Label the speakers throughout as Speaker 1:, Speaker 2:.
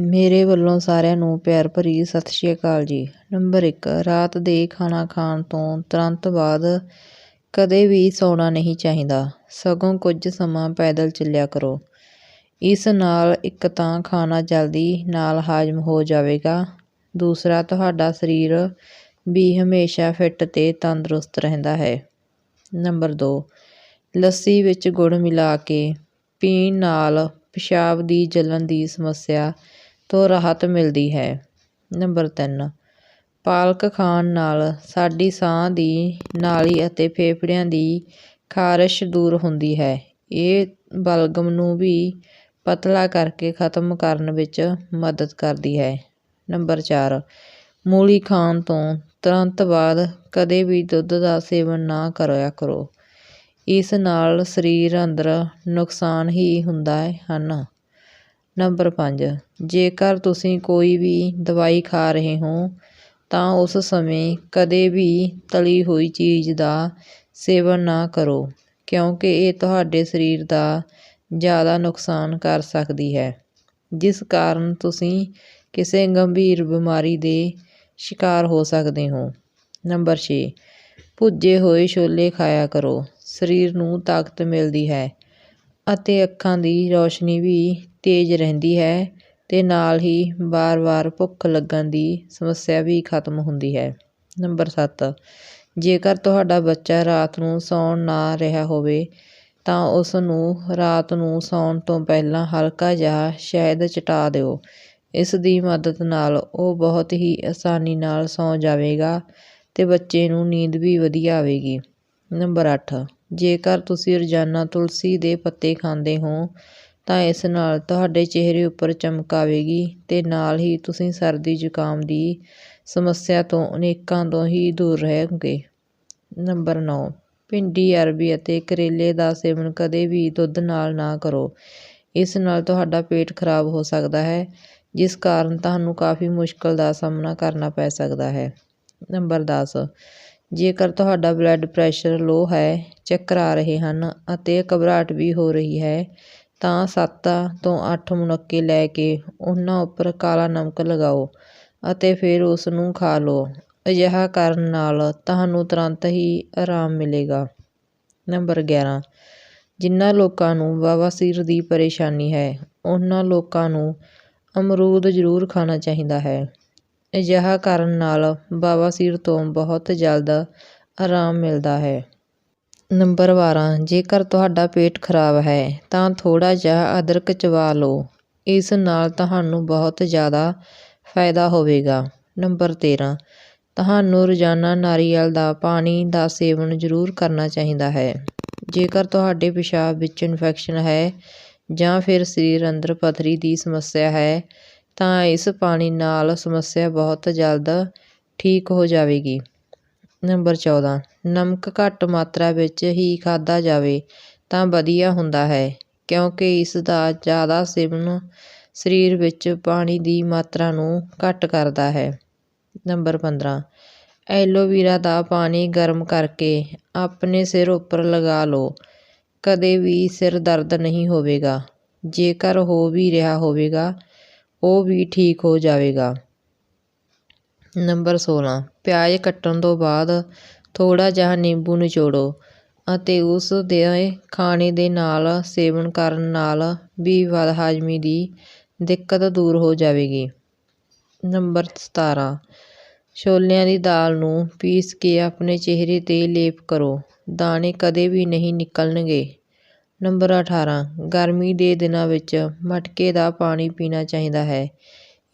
Speaker 1: ਮੇਰੇ ਵੱਲੋਂ ਸਾਰਿਆਂ ਨੂੰ ਪਿਆਰ ਭਰੀ ਸਤਿ ਸ਼੍ਰੀ ਅਕਾਲ ਜੀ। ਨੰਬਰ ਇੱਕ, ਰਾਤ ਦੇ ਖਾਣਾ ਖਾਣ ਤੋਂ ਤੁਰੰਤ ਬਾਅਦ ਕਦੇ ਵੀ ਸੌਣਾ ਨਹੀਂ ਚਾਹੀਦਾ। ਸਗੋਂ ਕੁਝ ਸਮਾਂ ਪੈਦਲ ਚੱਲਿਆ ਕਰੋ। ਇਸ ਨਾਲ ਇੱਕ ਤਾਂ ਖਾਣਾ ਜਲਦੀ ਨਾਲ ਹਾਜ਼ਮ ਹੋ ਜਾਵੇਗਾ। ਦੂਸਰਾ, ਤੁਹਾਡਾ ਸਰੀਰ ਵੀ ਹਮੇਸ਼ਾ ਫਿੱਟ ਤੇ ਤੰਦਰੁਸਤ ਰਹਿੰਦਾ ਹੈ। ਨੰਬਰ ਦੋ, ਲੱਸੀ ਵਿੱਚ ਗੁੜ ਮਿਲਾ ਕੇ ਪੀਣ ਨਾਲ ਪਿਸ਼ਾਬ ਦੀ ਜਲਣ ਦੀ ਸਮੱਸਿਆ ਤੋਂ ਰਾਹਤ ਮਿਲਦੀ ਹੈ। ਨੰਬਰ ਤਿੰਨ, ਪਾਲਕ ਖਾਣ ਨਾਲ ਸਾਡੀ ਸਾਹ ਦੀ ਨਾਲੀ ਅਤੇ ਫੇਫੜਿਆਂ ਦੀ ਖਾਰਸ਼ ਦੂਰ ਹੁੰਦੀ ਹੈ। ਇਹ ਬਲਗਮ ਨੂੰ ਵੀ ਪਤਲਾ ਕਰਕੇ ਖਤਮ ਕਰਨ ਵਿੱਚ ਮਦਦ ਕਰਦੀ ਹੈ। ਨੰਬਰ ਚਾਰ, ਮੂਲੀ ਖਾਣ ਤੋਂ ਤੁਰੰਤ ਬਾਅਦ ਕਦੇ ਵੀ ਦੁੱਧ ਦਾ ਸੇਵਨ ਨਾ ਕਰਿਆ ਕਰੋ। ਇਸ ਨਾਲ ਸਰੀਰ ਅੰਦਰ ਨੁਕਸਾਨ ਹੀ ਹੁੰਦਾ ਹਨ ਨੰਬਰ ਪੰਜ, ਜੇਕਰ ਤੁਸੀਂ ਕੋਈ ਵੀ ਦਵਾਈ ਖਾ ਰਹੇ ਹੋ, ਤਾਂ ਉਸ ਸਮੇਂ ਕਦੇ ਵੀ ਤਲੀ ਹੋਈ ਚੀਜ਼ ਦਾ ਸੇਵਨ ਨਾ ਕਰੋ, ਕਿਉਂਕਿ ਇਹ ਤੁਹਾਡੇ ਸਰੀਰ ਦਾ ਜ਼ਿਆਦਾ ਨੁਕਸਾਨ ਕਰ ਸਕਦੀ ਹੈ। ਜਿਸ ਕਾਰਨ ਤੁਸੀਂ ਕਿਸੇ ਗੰਭੀਰ ਬਿਮਾਰੀ ਦੇ ਸ਼ਿਕਾਰ ਹੋ ਸਕਦੇ ਹੋ। ਨੰਬਰ ਛੇ, ਭੁੱਜੇ ਹੋਏ ਛੋਲੇ ਖਾਇਆ ਕਰੋ। ਸਰੀਰ ਨੂੰ ਤਾਕਤ ਮਿਲਦੀ ਹੈ। ਅਤੇ ਅੱਖਾਂ ਦੀ ਰੌਸ਼ਨੀ ਵੀ ਤੇਜ਼ ਰਹਿੰਦੀ ਹੈ ਅਤੇ ਨਾਲ ਹੀ ਵਾਰ ਵਾਰ ਭੁੱਖ ਲੱਗਣ ਦੀ ਸਮੱਸਿਆ ਵੀ ਖਤਮ ਹੁੰਦੀ ਹੈ। ਨੰਬਰ ਸੱਤ, ਜੇਕਰ ਤੁਹਾਡਾ ਬੱਚਾ ਰਾਤ ਨੂੰ ਸੌਣ ਨਾ ਰਿਹਾ ਹੋਵੇ, ਤਾਂ ਉਸ ਨੂੰ ਰਾਤ ਨੂੰ ਸੌਣ ਤੋਂ ਪਹਿਲਾਂ ਹਲਕਾ ਜਿਹਾ ਸ਼ਹਿਦ ਚਟਾ ਦਿਓ। ਇਸ ਦੀ ਮਦਦ ਨਾਲ ਉਹ ਬਹੁਤ ਹੀ ਆਸਾਨੀ ਨਾਲ ਸੌਂ ਜਾਵੇਗਾ ਅਤੇ ਬੱਚੇ ਨੂੰ ਨੀਂਦ ਵੀ ਵਧੀਆ ਆਵੇਗੀ। ਨੰਬਰ ਅੱਠ ਜੇਕਰ ਤੁਸੀਂ ਰੋਜ਼ਾਨਾ ਤੁਲਸੀ ਦੇ ਪੱਤੇ ਖਾਂਦੇ ਹੋ, ਤਾਂ ਇਸ ਨਾਲ ਤੁਹਾਡੇ ਚਿਹਰੇ ਉੱਪਰ ਚਮਕ ਆਵੇਗੀ ਅਤੇ ਨਾਲ ਹੀ ਤੁਸੀਂ ਸਰਦੀ ਜ਼ੁਕਾਮ ਦੀ ਸਮੱਸਿਆ ਤੋਂ ਅਨੇਕਾਂ ਤੋਂ ਹੀ ਦੂਰ ਰਹੋਗੇ। ਨੰਬਰ ਨੌ, ਭਿੰਡੀ, ਅਰਬੀ ਅਤੇ ਕਰੇਲੇ ਦਾ ਸੇਵਨ ਕਦੇ ਵੀ ਦੁੱਧ ਨਾਲ ਨਾ ਕਰੋ। ਇਸ ਨਾਲ ਤੁਹਾਡਾ ਪੇਟ ਖਰਾਬ ਹੋ ਸਕਦਾ ਹੈ, ਜਿਸ ਕਾਰਨ ਤੁਹਾਨੂੰ ਕਾਫੀ ਮੁਸ਼ਕਲ ਦਾ ਸਾਹਮਣਾ ਕਰਨਾ ਪੈ ਸਕਦਾ ਹੈ। ਨੰਬਰ ਦਸ ਜੇਕਰ ਤੁਹਾਡਾ ਬਲੱਡ ਪ੍ਰੈਸ਼ਰ ਲੋ ਹੈ ਚੱਕਰ ਆ ਰਹੇ ਹਨ ਅਤੇ ਘਬਰਾਹਟ ਵੀ ਹੋ ਰਹੀ ਹੈ, ਤਾਂ ਸੱਤ ਤੋਂ ਅੱਠ ਮੁਨੱਕੇ ਲੈ ਕੇ ਉਹਨਾਂ ਉੱਪਰ ਕਾਲਾ ਨਮਕ ਲਗਾਓ ਅਤੇ ਫਿਰ ਉਸ ਨੂੰ ਖਾ ਲਓ। ਅਜਿਹਾ ਕਰਨ ਨਾਲ ਤੁਹਾਨੂੰ ਤੁਰੰਤ ਹੀ ਆਰਾਮ ਮਿਲੇਗਾ। ਨੰਬਰ ਗਿਆਰਾਂ। ਜਿਨ੍ਹਾਂ ਲੋਕਾਂ ਨੂੰ ਬਵਾਸੀਰ ਦੀ ਪਰੇਸ਼ਾਨੀ ਹੈ, ਉਹਨਾਂ ਲੋਕਾਂ ਨੂੰ ਅਮਰੂਦ ਜ਼ਰੂਰ ਖਾਣਾ ਚਾਹੀਦਾ ਹੈ। ਅਜਿਹਾ ਕਰਨ ਨਾਲ ਬਵਾਸੀਰ ਤੋਂ ਬਹੁਤ ਜਲਦ ਆਰਾਮ ਮਿਲਦਾ ਹੈ। ਨੰਬਰ ਬਾਰਾਂ, ਜੇਕਰ ਤੁਹਾਡਾ ਪੇਟ ਖਰਾਬ ਹੈ, ਤਾਂ ਥੋੜ੍ਹਾ ਜਿਹਾ ਅਦਰਕ ਚਬਾ ਲਓ। ਇਸ ਨਾਲ ਤੁਹਾਨੂੰ ਬਹੁਤ ਜ਼ਿਆਦਾ ਫਾਇਦਾ ਹੋਵੇਗਾ। ਨੰਬਰ ਤੇਰਾਂ, ਤੁਹਾਨੂੰ ਰੋਜ਼ਾਨਾ ਨਾਰੀਅਲ ਦਾ ਪਾਣੀ ਦਾ ਸੇਵਨ ਜ਼ਰੂਰ ਕਰਨਾ ਚਾਹੀਦਾ ਹੈ। ਜੇਕਰ ਤੁਹਾਡੇ ਪਿਸ਼ਾਬ ਵਿੱਚ ਇਨਫੈਕਸ਼ਨ ਹੈ ਜਾਂ ਫਿਰ ਸਰੀਰ ਅੰਦਰ ਪਥਰੀ ਦੀ ਸਮੱਸਿਆ ਹੈ ਤਾਂ ਇਸ ਪਾਣੀ ਨਾਲ ਸਮੱਸਿਆ ਬਹੁਤ ਜਲਦ ਠੀਕ ਹੋ ਜਾਵੇਗੀ। ਨੰਬਰ ਚੌਦਾਂ, ਨਮਕ ਘੱਟ ਮਾਤਰਾ ਵਿੱਚ ਹੀ ਖਾਧਾ ਜਾਵੇ ਤਾਂ ਵਧੀਆ ਹੁੰਦਾ ਹੈ, ਕਿਉਂਕਿ ਇਸ ਦਾ ਜ਼ਿਆਦਾ ਸੇਵਨ ਸਰੀਰ ਵਿੱਚ ਪਾਣੀ ਦੀ ਮਾਤਰਾ ਨੂੰ ਘੱਟ ਕਰਦਾ ਹੈ। ਨੰਬਰ ਪੰਦਰਾਂ, ਐਲੋਵੀਰਾ ਦਾ ਪਾਣੀ ਗਰਮ ਕਰਕੇ ਆਪਣੇ ਸਿਰ ਉੱਪਰ ਲਗਾ ਲਓ। ਕਦੇ ਵੀ ਸਿਰ ਦਰਦ ਨਹੀਂ ਹੋਵੇਗਾ, ਜੇਕਰ ਹੋ ਵੀ ਰਿਹਾ ਹੋਵੇਗਾ ਉਹ ਵੀ ਠੀਕ ਹੋ ਜਾਵੇਗਾ। ਨੰਬਰ ਸੋਲ੍ਹਾਂ ਪਿਆਜ਼ ਕੱਟਣ ਤੋਂ ਬਾਅਦ ਥੋੜ੍ਹਾ ਜਿਹਾ ਨਿੰਬੂ ਨਿਚੋੜੋ ਅਤੇ ਉਸ ਦੇ ਖਾਣੇ ਦੇ ਨਾਲ ਸੇਵਨ ਕਰਨ ਨਾਲ ਵੀ ਬਦਹਾਜ਼ਮੀ ਦੀ ਦਿੱਕਤ ਦੂਰ ਹੋ ਜਾਵੇਗੀ। ਨੰਬਰ ਸਤਾਰਾਂ। ਛੋਲਿਆਂ ਦੀ ਦਾਲ ਨੂੰ ਪੀਸ ਕੇ ਆਪਣੇ ਚਿਹਰੇ 'ਤੇ ਲੇਪ ਕਰੋ। ਦਾਣੇ ਕਦੇ ਵੀ ਨਹੀਂ ਨਿਕਲਣਗੇ। ਨੰਬਰ ਅਠਾਰਾਂ, ਗਰਮੀ ਦੇ ਦਿਨਾਂ ਵਿੱਚ ਮਟਕੇ ਦਾ ਪਾਣੀ ਪੀਣਾ ਚਾਹੀਦਾ ਹੈ।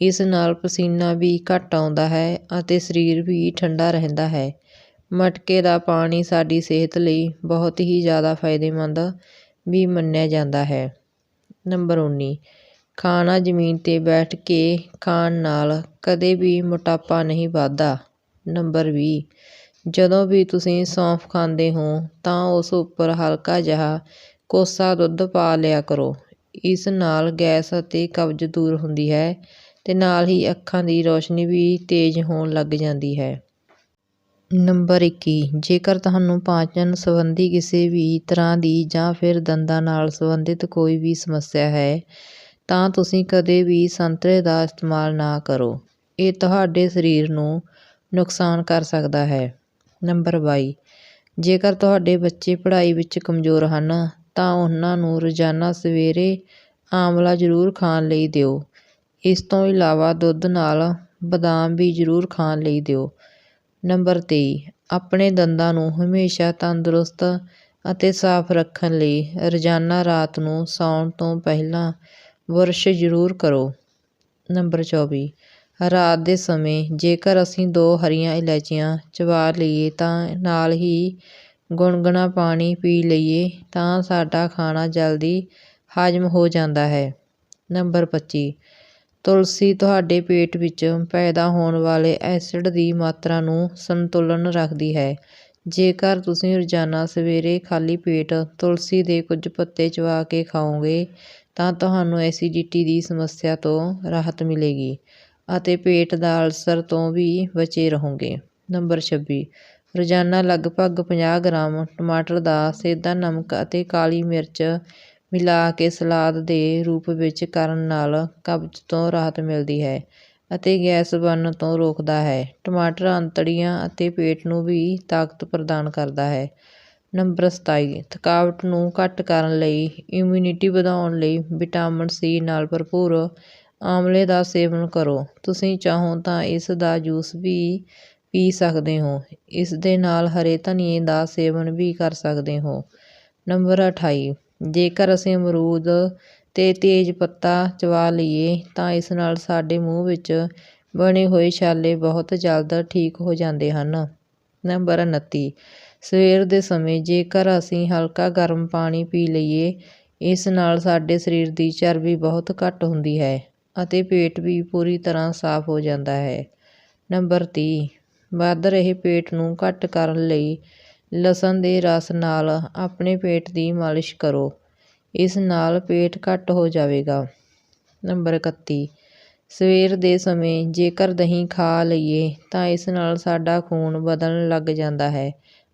Speaker 1: ਇਸ ਨਾਲ ਪਸੀਨਾ ਵੀ ਘੱਟ ਆਉਂਦਾ ਹੈ ਅਤੇ ਸਰੀਰ ਵੀ ਠੰਡਾ ਰਹਿੰਦਾ ਹੈ। ਮਟਕੇ ਦਾ ਪਾਣੀ ਸਾਡੀ ਸਿਹਤ ਲਈ ਬਹੁਤ ਹੀ ਜ਼ਿਆਦਾ ਫਾਇਦੇਮੰਦ ਵੀ ਮੰਨਿਆ ਜਾਂਦਾ ਹੈ। ਨੰਬਰ ਉੱਨੀ, ਖਾਣਾ ਜ਼ਮੀਨ 'ਤੇ ਬੈਠ ਕੇ ਖਾਣ ਨਾਲ ਕਦੇ ਵੀ ਮੋਟਾਪਾ ਨਹੀਂ ਵੱਧਦਾ। ਨੰਬਰ ਵੀਹ, ਜਦੋਂ ਵੀ ਤੁਸੀਂ ਸੌਂਫ ਖਾਂਦੇ ਹੋ ਤਾਂ ਉਸ ਉੱਪਰ ਹਲਕਾ ਜਿਹਾ ਕੋਸਾ ਦੁੱਧ ਪਾ ਲਿਆ ਕਰੋ। ਇਸ ਨਾਲ ਗੈਸ ਅਤੇ ਕਬਜ਼ ਦੂਰ ਹੁੰਦੀ ਹੈ ਅਤੇ ਨਾਲ ਹੀ ਅੱਖਾਂ ਦੀ ਰੌਸ਼ਨੀ ਵੀ ਤੇਜ਼ ਹੋਣ ਲੱਗ ਜਾਂਦੀ ਹੈ। ਨੰਬਰ ਇੱਕੀ, ਜੇਕਰ ਤੁਹਾਨੂੰ ਪਾਚਨ ਸੰਬੰਧੀ ਕਿਸੇ ਵੀ ਤਰ੍ਹਾਂ ਦੀ ਜਾਂ ਫਿਰ ਦੰਦਾਂ ਨਾਲ ਸੰਬੰਧਿਤ ਕੋਈ ਵੀ ਸਮੱਸਿਆ ਹੈ, ਤਾਂ ਤੁਸੀਂ ਕਦੇ ਵੀ ਸੰਤਰੇ ਦਾ ਇਸਤੇਮਾਲ ਨਾ ਕਰੋ। ਇਹ ਤੁਹਾਡੇ ਸਰੀਰ ਨੂੰ ਨੁਕਸਾਨ ਕਰ ਸਕਦਾ ਹੈ। ਨੰਬਰ ਬਾਈ, ਜੇਕਰ ਤੁਹਾਡੇ ਬੱਚੇ ਪੜ੍ਹਾਈ ਵਿੱਚ ਕਮਜ਼ੋਰ ਹਨ ਤਾਂ ਉਹਨਾਂ ਨੂੰ ਰੋਜ਼ਾਨਾ ਸਵੇਰੇ ਆਮਲਾ ਜ਼ਰੂਰ ਖਾਣ ਲਈ ਦਿਓ। ਇਸ ਤੋਂ ਇਲਾਵਾ ਦੁੱਧ ਨਾਲ ਬਦਾਮ ਵੀ ਜ਼ਰੂਰ ਖਾਣ ਲਈ ਦਿਓ। ਨੰਬਰ ਤੇਈ, ਆਪਣੇ ਦੰਦਾਂ ਨੂੰ ਹਮੇਸ਼ਾ ਤੰਦਰੁਸਤ ਅਤੇ ਸਾਫ਼ ਰੱਖਣ ਲਈ ਰੋਜ਼ਾਨਾ ਰਾਤ ਨੂੰ ਸੌਣ ਤੋਂ ਪਹਿਲਾਂ ਬੁਰਸ਼ ਜ਼ਰੂਰ ਕਰੋ। ਨੰਬਰ ਚੌਵੀ, ਰਾਤ ਦੇ ਸਮੇਂ ਜੇਕਰ ਅਸੀਂ ਦੋ ਹਰੀਆਂ ਇਲਾਇਚੀਆਂ ਚਬਾ ਲਈਏ ਤਾਂ ਨਾਲ ਹੀ ਗੁਣਗੁਣਾ ਪਾਣੀ ਪੀ ਲਈਏ ਤਾਂ ਸਾਡਾ ਖਾਣਾ ਜਲਦੀ ਹਾਜ਼ਮ ਹੋ ਜਾਂਦਾ ਹੈ। ਨੰਬਰ ਪੱਚੀ, ਤੁਲਸੀ ਤੁਹਾਡੇ ਪੇਟ ਵਿੱਚ ਪੈਦਾ ਹੋਣ ਵਾਲੇ ਐਸਿਡ ਦੀ ਮਾਤਰਾ ਨੂੰ ਸੰਤੁਲਨ ਰੱਖਦੀ ਹੈ। ਜੇਕਰ ਤੁਸੀਂ ਰੋਜ਼ਾਨਾ ਸਵੇਰੇ ਖਾਲੀ ਪੇਟ ਤੁਲਸੀ ਦੇ ਕੁਝ ਪੱਤੇ ਚਵਾ ਕੇ ਖਾਓਗੇ, ਤਾਂ ਤੁਹਾਨੂੰ ਐਸਿਡਿਟੀ ਦੀ ਸਮੱਸਿਆ ਤੋਂ ਰਾਹਤ ਮਿਲੇਗੀ ਅਤੇ ਪੇਟ ਦਾ ਅਲਸਰ ਤੋਂ ਵੀ ਬਚੇ ਰਹੋਗੇ। ਨੰਬਰ ਛੱਬੀ ਰੋਜ਼ਾਨਾ ਲਗਭਗ ਪੰਜਾਹ ਗ੍ਰਾਮ ਟਮਾਟਰ ਦਾ ਸੇਧਾ ਨਮਕ ਅਤੇ ਕਾਲੀ ਮਿਰਚ ਮਿਲਾ ਕੇ ਸਲਾਦ ਦੇ ਰੂਪ ਵਿੱਚ ਕਰਨ ਨਾਲ ਕਬਜ਼ ਤੋਂ ਰਾਹਤ ਮਿਲਦੀ ਹੈ ਅਤੇ ਗੈਸ ਬਣਨ ਤੋਂ ਰੋਕਦਾ ਹੈ। ਟਮਾਟਰ ਅੰਤੜੀਆਂ ਅਤੇ ਪੇਟ ਨੂੰ ਵੀ ਤਾਕਤ ਪ੍ਰਦਾਨ ਕਰਦਾ ਹੈ। ਨੰਬਰ ਸਤਾਈ, ਥਕਾਵਟ ਨੂੰ ਘੱਟ ਕਰਨ ਲਈ ਇਮਿਊਨਿਟੀ ਵਧਾਉਣ ਲਈ ਵਿਟਾਮਿਨ ਸੀ ਨਾਲ ਭਰਪੂਰ ਆਮਲੇ ਦਾ ਸੇਵਨ ਕਰੋ। ਤੁਸੀਂ ਚਾਹੋ ਤਾਂ ਇਸ ਦਾ ਜੂਸ ਵੀ ਪੀ ਸਕਦੇ ਹੋ। ਇਸ ਦੇ ਨਾਲ ਹਰੇ ਧਨੀਏ ਦਾ ਸੇਵਨ ਵੀ ਕਰ ਸਕਦੇ ਹੋ। ਨੰਬਰ ਅਠਾਈ, ਜੇਕਰ ਅਸੀਂ ਅਮਰੂਦ ਅਤੇ ਤੇਜ਼ ਪੱਤਾ ਚਬਾ ਲਈਏ, ਤਾਂ ਇਸ ਨਾਲ ਸਾਡੇ ਮੂੰਹ ਵਿੱਚ ਬਣੇ ਹੋਏ ਛਾਲੇ ਬਹੁਤ ਜਲਦ ਠੀਕ ਹੋ ਜਾਂਦੇ ਹਨ। ਨੰਬਰ ਉਨੱਤੀ, ਸਵੇਰ ਦੇ ਸਮੇਂ ਜੇਕਰ ਅਸੀਂ ਹਲਕਾ ਗਰਮ ਪਾਣੀ ਪੀ ਲਈਏ, ਇਸ ਨਾਲ ਸਾਡੇ ਸਰੀਰ ਦੀ ਚਰਬੀ ਬਹੁਤ ਘੱਟ ਹੁੰਦੀ ਹੈ ਅਤੇ ਪੇਟ ਵੀ ਪੂਰੀ ਤਰ੍ਹਾਂ ਸਾਫ਼ ਹੋ ਜਾਂਦਾ ਹੈ। ਨੰਬਰ ਤੀਹ ਵੱਧ ਰਹੇ ਪੇਟ ਨੂੰ ਘੱਟ ਕਰਨ ਲਈ ਲਸਣ ਦੇ ਰਸ ਨਾਲ ਆਪਣੇ ਪੇਟ ਦੀ ਮਾਲਿਸ਼ ਕਰੋ। ਇਸ ਨਾਲ ਪੇਟ ਘੱਟ ਹੋ ਜਾਵੇਗਾ। ਨੰਬਰ ਇਕੱਤੀ। ਸਵੇਰ ਦੇ ਸਮੇਂ ਜੇਕਰ ਦਹੀਂ ਖਾ ਲਈਏ ਤਾਂ ਇਸ ਨਾਲ ਸਾਡਾ ਖੂਨ ਬਦਲਣ ਲੱਗ ਜਾਂਦਾ ਹੈ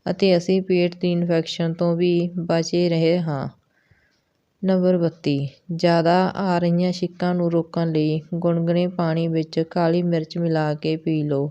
Speaker 1: ਅਤੇ ਅਸੀਂ ਪੇਟ ਦੀ ਇਨਫੈਕਸ਼ਨ ਤੋਂ ਵੀ ਬਚੇ ਰਹੇ ਹਾਂ। ਨੰਬਰ ਬੱਤੀ। ਜ਼ਿਆਦਾ ਆ ਰਹੀਆਂ ਛਿੱਕਾਂ ਨੂੰ ਰੋਕਣ ਲਈ ਗੁਣਗੁਣੇ ਪਾਣੀ ਵਿੱਚ ਕਾਲੀ ਮਿਰਚ ਮਿਲਾ ਕੇ ਪੀ ਲਓ।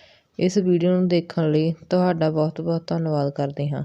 Speaker 1: ਇਸ ਵੀਡੀਓ ਨੂੰ ਦੇਖਣ ਲਈ ਤੁਹਾਡਾ ਬਹੁਤ ਬਹੁਤ ਧੰਨਵਾਦ ਕਰਦੇ ਹਾਂ।